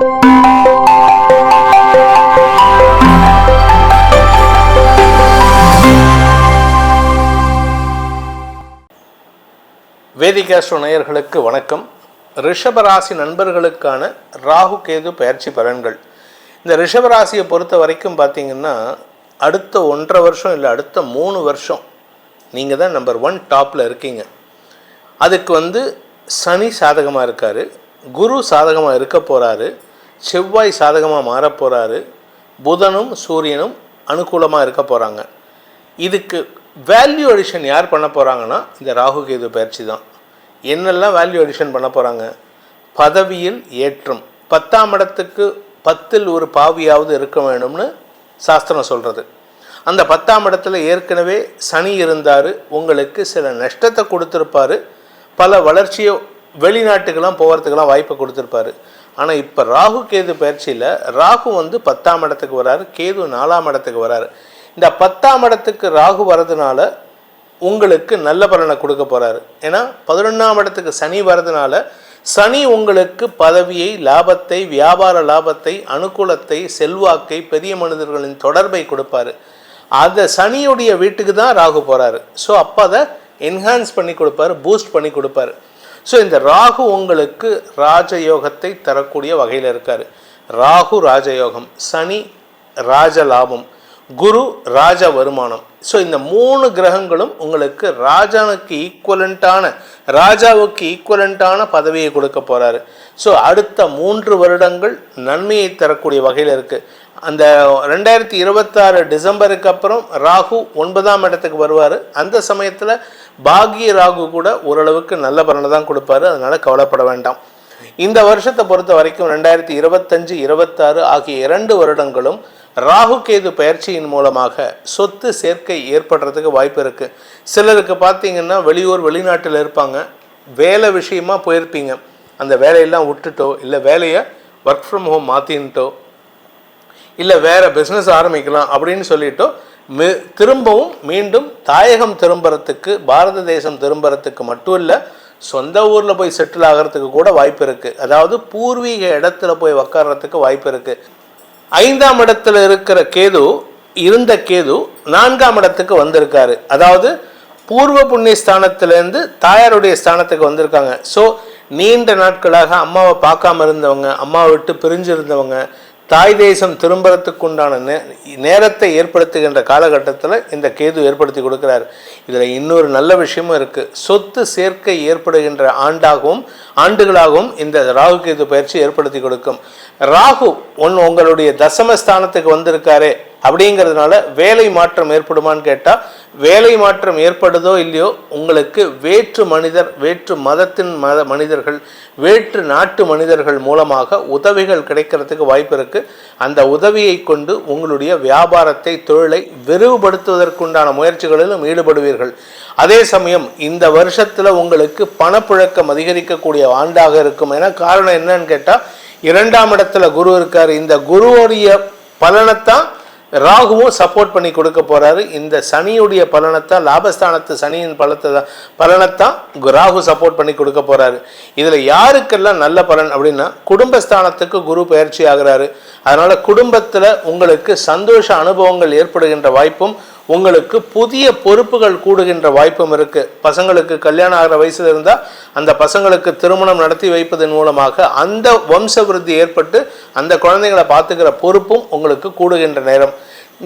வேதிகாஸ்ட்ரோ நேயர்களுக்கு வணக்கம். ரிஷபராசி நண்பர்களுக்கான ராகு கேது பயிற்சி பலன்கள். இந்த ரிஷபராசியை பொறுத்த வரைக்கும் பார்த்தீங்கன்னா அடுத்த ஒன்றரை வருஷம் இல்லை அடுத்த மூணு வருஷம் நீங்கள் தான் நம்பர் ஒன் டாப்பில் இருக்கீங்க. அதுக்கு வந்து சனி சாதகமாக இருக்கார். குரு சாதகமாக இருக்க போகிறாரு செவ்வாய் சாதகமாக மாறப் போகிறாரு புதனும் சூரியனும் அனுகூலமாக இருக்க போகிறாங்க இதுக்கு வேல்யூ அடிஷன் யார் பண்ண போகிறாங்கன்னா இந்த ராகு கேது பயிற்சி தான். என்னெல்லாம் வேல்யூ அடிஷன் பண்ண போகிறாங்க பதவியில் ஏற்றம். பத்தாம் இடத்துக்கு பத்தில் ஒரு பாவியாவது இருக்க வேணும்னு சாஸ்திரம் சொல்கிறது அந்த பத்தாம் இடத்துல ஏற்கனவே சனி இருந்தார். உங்களுக்கு சில நஷ்டத்தை கொடுத்துருப்பாரு. பல வளர்ச்சியை வெளிநாட்டுக்கெல்லாம் போகிறதுக்கெல்லாம் வாய்ப்பு கொடுத்துருப்பாரு. ஆனால் இப்போ ராகு கேது பயிற்சியில் ராகு வந்து பத்தாம் இடத்துக்கு வராரு கேது நாலாம் இடத்துக்கு வராரு. இந்த பத்தாம் இடத்துக்கு ராகு வர்றதுனால உங்களுக்கு நல்ல பலனை கொடுக்க போகிறாரு ஏன்னா பதினொன்றாம் இடத்துக்கு சனி வர்றதுனால சனி உங்களுக்கு பதவியை லாபத்தை வியாபார லாபத்தை அனுகூலத்தை செல்வாக்கை பெரிய மனிதர்களின் தொடர்பை கொடுப்பாரு. அந்த சனியுடைய வீட்டுக்கு தான் ராகு போகிறாரு ஸோ அப்போ அதை என்ஹான்ஸ் பண்ணி கொடுப்பாரு பூஸ்ட் பண்ணி கொடுப்பாரு. ஸோ இந்த ராகு உங்களுக்கு ராஜயோகத்தை தரக்கூடிய வகையில் இருக்கார். ராகு ராஜயோகம். சனி ராஜ லாபம் குரு ராஜ வருமானம். ஸோ இந்த மூணு கிரகங்களும் உங்களுக்கு ராஜானுக்கு ஈக்குவலண்ட்டான ராஜாவுக்கு ஈக்குவலண்ட்டான பதவியை கொடுக்க போகிறாரு ஸோ அடுத்த மூன்று வருடங்கள் நன்மையை தரக்கூடிய வகையில் இருக்குது அந்த ரெண்டாயிரத்தி இருபத்தாறு டிசம்பருக்கு அப்புறம் ராகு ஒன்பதாம் இடத்துக்கு வருவார். அந்த சமயத்தில் பாகிய ராகு கூட ஓரளவுக்கு நல்ல பலனை தான் கொடுப்பாரு. அதனால் கவலைப்பட வேண்டாம். இந்த வருஷத்தை பொறுத்த வரைக்கும் ரெண்டாயிரத்தி இருபத்தஞ்சு இருபத்தாறு ஆகிய இரண்டு வருடங்களும் ராகு கேது பயிற்சியின் மூலமாக சொத்து சேர்க்கை ஏற்படுறதுக்கு வாய்ப்பு இருக்குது சிலருக்கு பார்த்தீங்கன்னா வெளியூர் வெளிநாட்டில் இருப்பாங்க. வேலை விஷயமா போயிருப்பீங்க. அந்த வேலையெல்லாம் விட்டுட்டோ இல்லை வேலையை ஒர்க் ஃப்ரம் ஹோம் மாற்றின்ட்டோ இல்லை வேறு பிஸ்னஸ் ஆரம்பிக்கலாம் அப்படின்னு சொல்லிட்டோ மி திரும்பவும் மீண்டும் தாயகம் திரும்புறதுக்கு பாரத தேசம் திரும்புறதுக்கு மட்டும் இல்லை சொந்த ஊரில் போய் செட்டில் ஆகிறதுக்கு கூட வாய்ப்பு இருக்குது அதாவது பூர்வீக இடத்துல போய் உக்காடுறதுக்கு வாய்ப்பு இருக்குது ஐந்தாம் இடத்துல இருக்கிற கேது இருந்த கேது நான்காம் இடத்துக்கு வந்திருக்காரு. அதாவது பூர்வ புண்ணிய ஸ்தானத்திலேருந்து தாயாருடைய ஸ்தானத்துக்கு வந்திருக்காங்க. ஸோ நீண்ட நாட்களாக அம்மாவை பார்க்காம இருந்தவங்க அம்மாவை விட்டு பிரிஞ்சிருந்தவங்க தாய் தேசம் திரும்புறதுக்கு உண்டான நே நேரத்தை ஏற்படுத்துகின்ற காலகட்டத்தில் இந்த கேது ஏற்படுத்தி கொடுக்குறாரு. இதில் இன்னொரு நல்ல விஷயமும் இருக்குது சொத்து சேர்க்கை ஏற்படுகின்ற ஆண்டாகவும் ஆண்டுகளாகவும் இந்த ராகு கேது பயிற்சி ஏற்படுத்தி கொடுக்கும். ராகு ஒன் உங்களுடைய தசமஸ்தானத்துக்கு வந்திருக்காரே. அப்படிங்கிறதுனால வேலை மாற்றம் ஏற்படுமான்னு கேட்டால் வேலை மாற்றம் ஏற்படுதோ இல்லையோ உங்களுக்கு வேற்று மனிதர் வேற்று மதத்தின் மத மனிதர்கள் வேற்று நாட்டு மனிதர்கள் மூலமாக உதவிகள் கிடைக்கிறதுக்கு வாய்ப்பு இருக்குது அந்த உதவியை கொண்டு உங்களுடைய வியாபாரத்தை தொழிலை விரிவுபடுத்துவதற்குண்டான முயற்சிகளிலும் ஈடுபடுவீர்கள். அதே சமயம் இந்த வருஷத்தில் உங்களுக்கு பணப்புழக்கம் அதிகரிக்கக்கூடிய ஆண்டாக இருக்கும். ஏன்னா காரணம் என்னன்னு கேட்டால் இரண்டாம் இடத்துல குரு இருக்கார். இந்த குருவுடைய பலனைத்தான் ராகுவும் சப்போர்ட் பண்ணி கொடுக்க போகிறாரு இந்த சனியுடைய பலனைத்தான் லாபஸ்தானத்து சனியின் பலத்தை தான் பலனைத்தான் ராகு சப்போர்ட் பண்ணி கொடுக்க போகிறாரு இதில் யாருக்கெல்லாம் நல்ல பலன் அப்படின்னா குடும்பஸ்தானத்துக்கு குரு பயிற்சி ஆகிறாரு. அதனால் குடும்பத்தில் உங்களுக்கு சந்தோஷ அனுபவங்கள் ஏற்படுகின்ற வாய்ப்பும் உங்களுக்கு புதிய பொறுப்புகள் கூடுகின்ற வாய்ப்பும் இருக்குது பசங்களுக்கு கல்யாணம் ஆகிற வயசில் இருந்தால் அந்த பசங்களுக்கு திருமணம் நடத்தி வைப்பதன் மூலமாக அந்த வம்ச விருத்தி ஏற்பட்டு அந்த குழந்தைங்களை பார்த்துக்கிற பொறுப்பும் உங்களுக்கு கூடுகின்ற நேரம்.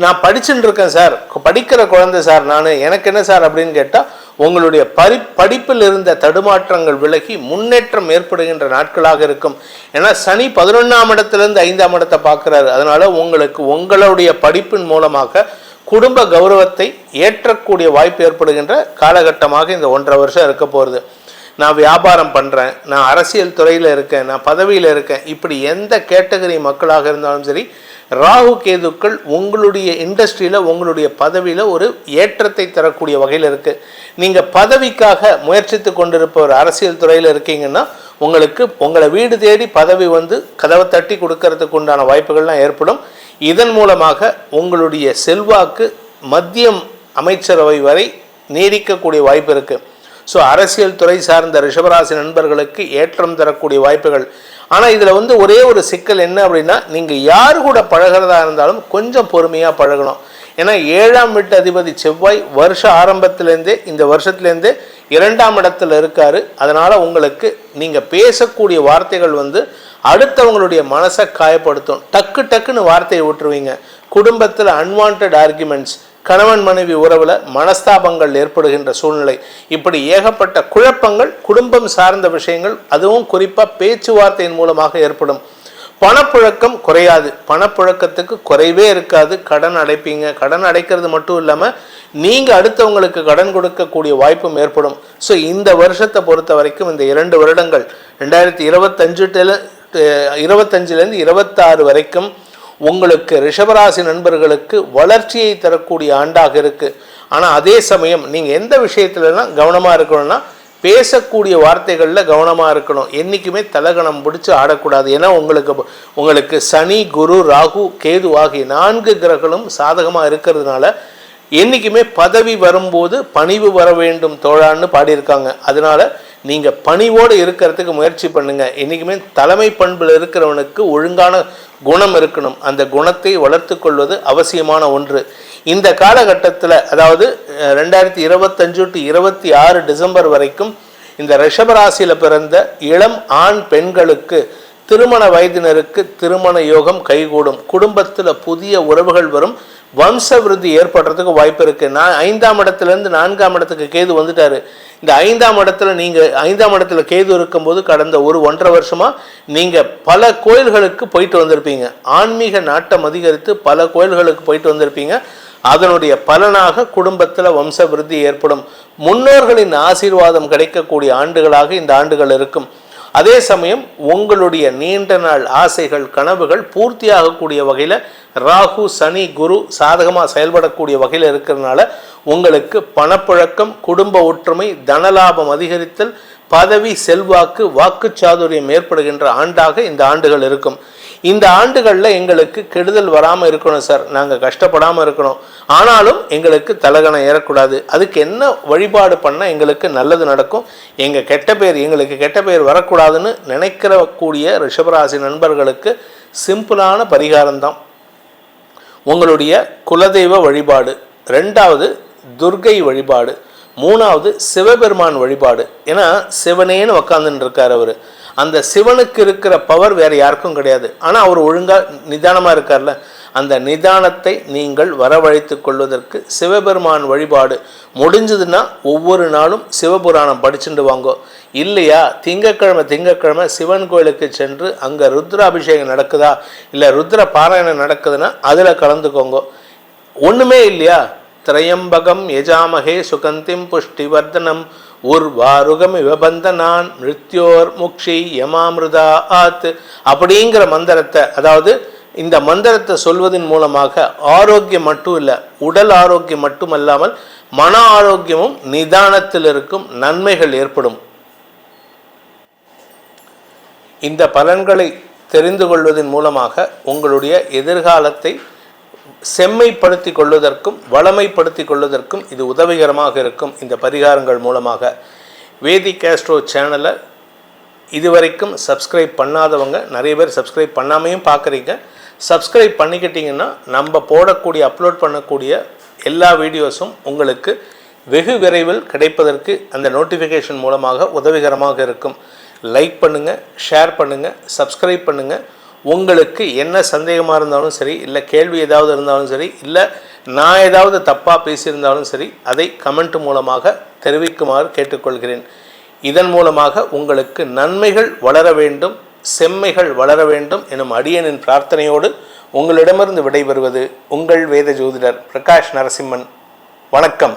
நான் படிச்சுட்டு இருக்கேன் சார். படிக்கிற குழந்தை சார் நான். எனக்கு என்ன சார் அப்படின்னு கேட்டால் உங்களுடைய பரி படிப்பில் இருந்த தடுமாற்றங்கள் விலகி முன்னேற்றம் ஏற்படுகின்ற நாட்களாக இருக்கும். ஏன்னா சனி பதினொன்றாம் இடத்துலேருந்து ஐந்தாம் இடத்தை பார்க்குறாரு. அதனால் உங்களுக்கு உங்களுடைய படிப்பின் மூலமாக குடும்ப கௌரவத்தை ஏற்றக்கூடிய வாய்ப்பு ஏற்படுகின்ற காலகட்டமாக இந்த ஒன்றரை வருஷம் இருக்க போகிறது நான் வியாபாரம் பண்ணுறேன் நான் அரசியல் துறையில் இருக்கேன் நான் பதவியில் இருக்கேன். இப்படி எந்த கேட்டகரி மக்களாக இருந்தாலும் சரி ராகு கேதுக்கள் உங்களுடைய இண்டஸ்ட்ரியில் உங்களுடைய பதவியில் ஒரு ஏற்றத்தை தரக்கூடிய வகையில் இருக்குது நீங்கள் பதவிக்காக முயற்சித்து கொண்டிருப்பவர் அரசியல் துறையில் இருக்கீங்கன்னா உங்களுக்கு உங்களை வீடு தேடி பதவி வந்து கதவை தட்டி கொடுக்கறதுக்கு உண்டான வாய்ப்புகள்லாம் ஏற்படும். இதன் மூலமாக உங்களுடைய செல்வாக்கு மத்தியம் அமைச்சரவை வரை நீடிக்கக்கூடிய வாய்ப்பு இருக்குது ஸோ அரசியல் துறை சார்ந்த ரிஷபராசி நண்பர்களுக்கு ஏற்றம் தரக்கூடிய வாய்ப்புகள். ஆனால் இதில் வந்து ஒரே ஒரு சிக்கல் என்ன அப்படின்னா நீங்கள் யார் கூட பழகிறதா இருந்தாலும் கொஞ்சம் பொறுமையாக பழகணும். ஏன்னா ஏழாம் வீட்டு அதிபதி செவ்வாய் வருஷ ஆரம்பத்திலேருந்தே இந்த வருஷத்துலேருந்தே இரண்டாம் இடத்துல இருக்கார். அதனால் உங்களுக்கு நீங்கள் பேசக்கூடிய வார்த்தைகள் வந்து அடுத்தவங்களுடைய மனசை காயப்படுத்தும். டக்கு டக்குன்னு வார்த்தையை விட்டுருவீங்க. குடும்பத்தில் அன்வான்ட் ஆர்குமெண்ட்ஸ் கணவன் மனைவி உறவில் மனஸ்தாபங்கள் ஏற்படுகின்ற சூழ்நிலை. இப்படி ஏகப்பட்ட குழப்பங்கள் குடும்பம் சார்ந்த விஷயங்கள் அதுவும் குறிப்பாக பேச்சுவார்த்தையின் மூலமாக ஏற்படும். பணப்புழக்கம் குறையாது. பணப்புழக்கத்துக்கு குறைவே இருக்காது. கடன் அடைப்பீங்க. கடன் அடைக்கிறது மட்டும் இல்லாமல் நீங்கள் அடுத்தவங்களுக்கு கடன் கொடுக்கக்கூடிய வாய்ப்பும் ஏற்படும். ஸோ இந்த வருஷத்தை பொறுத்த வரைக்கும் இந்த இரண்டு வருடங்கள் ரெண்டாயிரத்தி இருபத்தஞ்சுல இருபத்தஞ்சிலேருந்து இருபத்தாறு வரைக்கும் உங்களுக்கு ரிஷபராசி நண்பர்களுக்கு வளர்ச்சியை தரக்கூடிய ஆண்டாக இருக்குது ஆனால் அதே சமயம் நீங்கள் எந்த விஷயத்துலலாம் கவனமாக இருக்கணும்னா பேசக்கூடிய வார்த்தைகளில் கவனமாக இருக்கணும். என்றைக்குமே தலகணம் பிடிச்சி ஆடக்கூடாது. ஏன்னா உங்களுக்கு உங்களுக்கு சனி குரு ராகு கேது ஆகிய நான்கு கிரகங்களும் சாதகமாக இருக்கிறதுனால என்றைக்குமே பதவி வரும்போது பணிவு வர வேண்டும் தோழான்னு பாடியிருக்காங்க. அதனால் நீங்கள் பணிவோடு இருக்கிறதுக்கு முயற்சி பண்ணுங்கள் என்றைக்குமே தலைமை பண்பில் இருக்கிறவனுக்கு ஒழுங்கான குணம் இருக்கணும். அந்த குணத்தை வளர்த்து கொள்வது அவசியமான ஒன்று. இந்த காலகட்டத்தில் அதாவது ரெண்டாயிரத்தி இருபத்தஞ்சு டு இருபத்தி ஆறு டிசம்பர் வரைக்கும் இந்த ரிஷபராசியில் பிறந்த இளம் ஆண் பெண்களுக்கு திருமண வயதினருக்கு திருமண யோகம் கைகூடும். குடும்பத்தில் புதிய உறவுகள் வரும். வம்ச விருத்தி ஏற்படுறதுக்கு வாய்ப்பு இருக்குது நான் ஐந்தாம் இடத்துலேருந்து நான்காம் இடத்துக்கு கேது வந்துட்டாரு. இந்த ஐந்தாம் இடத்துல நீங்கள் ஐந்தாம் இடத்துல கேது இருக்கும்போது கடந்த ஒரு ஒன்றரை வருஷமாக நீங்கள் பல கோயில்களுக்கு போயிட்டு வந்திருப்பீங்க. ஆன்மீக நாட்டம் அதிகரித்து பல கோயில்களுக்கு போயிட்டு வந்திருப்பீங்க. அதனுடைய பலனாக குடும்பத்தில் வம்ச விருத்தி ஏற்படும். முன்னோர்களின் ஆசீர்வாதம் கிடைக்கக்கூடிய ஆண்டுகளாக இந்த ஆண்டுகள் இருக்கும். அதே சமயம் உங்களுடைய நீண்ட நாள் ஆசைகள் கனவுகள் பூர்த்தியாகக்கூடிய வகையில் ராகு சனி குரு சாதகமாக செயல்படக்கூடிய வகையில் இருக்கிறதுனால உங்களுக்கு பணப்புழக்கம் குடும்ப ஒற்றுமை தனலாபம் அதிகரித்தல் பதவி செல்வாக்கு வாக்குச்சாதுரியம் ஏற்படுகின்ற ஆண்டாக இந்த ஆண்டுகள் இருக்கும். இந்த ஆண்டுகளில் எங்களுக்கு கெடுதல் வராமல் இருக்கணும் சார். நாங்கள் கஷ்டப்படாமல் இருக்கணும். ஆனாலும் எங்களுக்கு தலகணம் ஏறக்கூடாது. அதுக்கு என்ன வழிபாடு பண்ணால் எங்களுக்கு நல்லது நடக்கும். எங்கள் கெட்ட பேர் எங்களுக்கு கெட்ட பேர் வரக்கூடாதுன்னு நினைக்கிற கூடிய ரிஷபராசி நண்பர்களுக்கு சிம்பிளான பரிகாரம்தான். உங்களுடைய குலதெய்வ வழிபாடு. ரெண்டாவது துர்கை வழிபாடு. மூணாவது சிவபெருமான் வழிபாடு. ஏன்னா சிவனேன்னு உக்காந்துன்னு இருக்கார் அவர். அந்த சிவனுக்கு இருக்கிற பவர் வேறு யாருக்கும் கிடையாது. ஆனால் அவர் ஒழுங்காக நிதானமாக இருக்கார்ல. அந்த நிதானத்தை நீங்கள் வரவழைத்து கொள்வதற்கு சிவபெருமான் வழிபாடு முடிஞ்சதுன்னா ஒவ்வொரு நாளும் சிவபுராணம் படிச்சுட்டு வாங்கோ. இல்லையா? திங்கக்கிழமை திங்கக்கிழமை சிவன் கோயிலுக்கு சென்று அங்கே ருத்ராபிஷேகம் நடக்குதா? இல்லை ருத்ர பாராயணம் நடக்குதுன்னா அதில் கலந்துக்கோங்க. ஒன்றுமே இல்லையா? திரையம்பகம் யஜாமகே சுகந்திம் புஷ்டிவர்தனம் உர்வாருகம் விபந்தனான் மிருத்யோர் முக்ஷி யமாமிருதா ஆத் அப்படிங்கிற மந்திரத்தை அதாவது இந்த மந்திரத்தை சொல்வதன் மூலமாக ஆரோக்கியம் மட்டும் இல்லை உடல் ஆரோக்கியம் மட்டுமல்லாமல் மன ஆரோக்கியமும் நிதானத்தில் இருக்கும் நன்மைகள் ஏற்படும். இந்த பலன்களை தெரிந்து கொள்வதன் மூலமாக உங்களுடைய எதிர்காலத்தை செம்மைப்படுத்தி கொள்வதற்கும் வளமைப்படுத்தி கொள்வதற்கும் இது உதவிகரமாக இருக்கும் இந்த பரிகாரங்கள் மூலமாக. வேதி கேஸ்ட்ரோ சேனலை இதுவரைக்கும் சப்ஸ்கிரைப் பண்ணாதவங்க நிறைய பேர் சப்ஸ்கிரைப் பண்ணாமையும் பார்க்குறீங்க. சப்ஸ்கிரைப் பண்ணிக்கிட்டிங்கன்னா நம்ம போடக்கூடிய அப்லோட் பண்ணக்கூடிய எல்லா வீடியோஸும் உங்களுக்கு வெகு விரைவில் கிடைப்பதற்கு அந்த நோட்டிஃபிகேஷன் மூலமாக உதவிகரமாக இருக்கும். லைக் பண்ணுங்கள் ஷேர் பண்ணுங்கள் சப்ஸ்கிரைப் பண்ணுங்கள் உங்களுக்கு என்ன சந்தேகமாக இருந்தாலும் சரி இல்லை கேள்வி ஏதாவது இருந்தாலும் சரி இல்லை நான் ஏதாவது தப்பாக பேசியிருந்தாலும் சரி அதை கமெண்ட் மூலமாக தெரிவிக்குமாறு கேட்டுக்கொள்கிறேன். இதன் மூலமாக உங்களுக்கு நன்மைகள் வளர வேண்டும் செம்மைகள் வளர வேண்டும் எனும் அடியனின் பிரார்த்தனையோடு உங்களிடமிருந்து விடைபெறுவது உங்கள் வேத ஜோதிடர் பிரகாஷ் நரசிம்மன். வணக்கம்.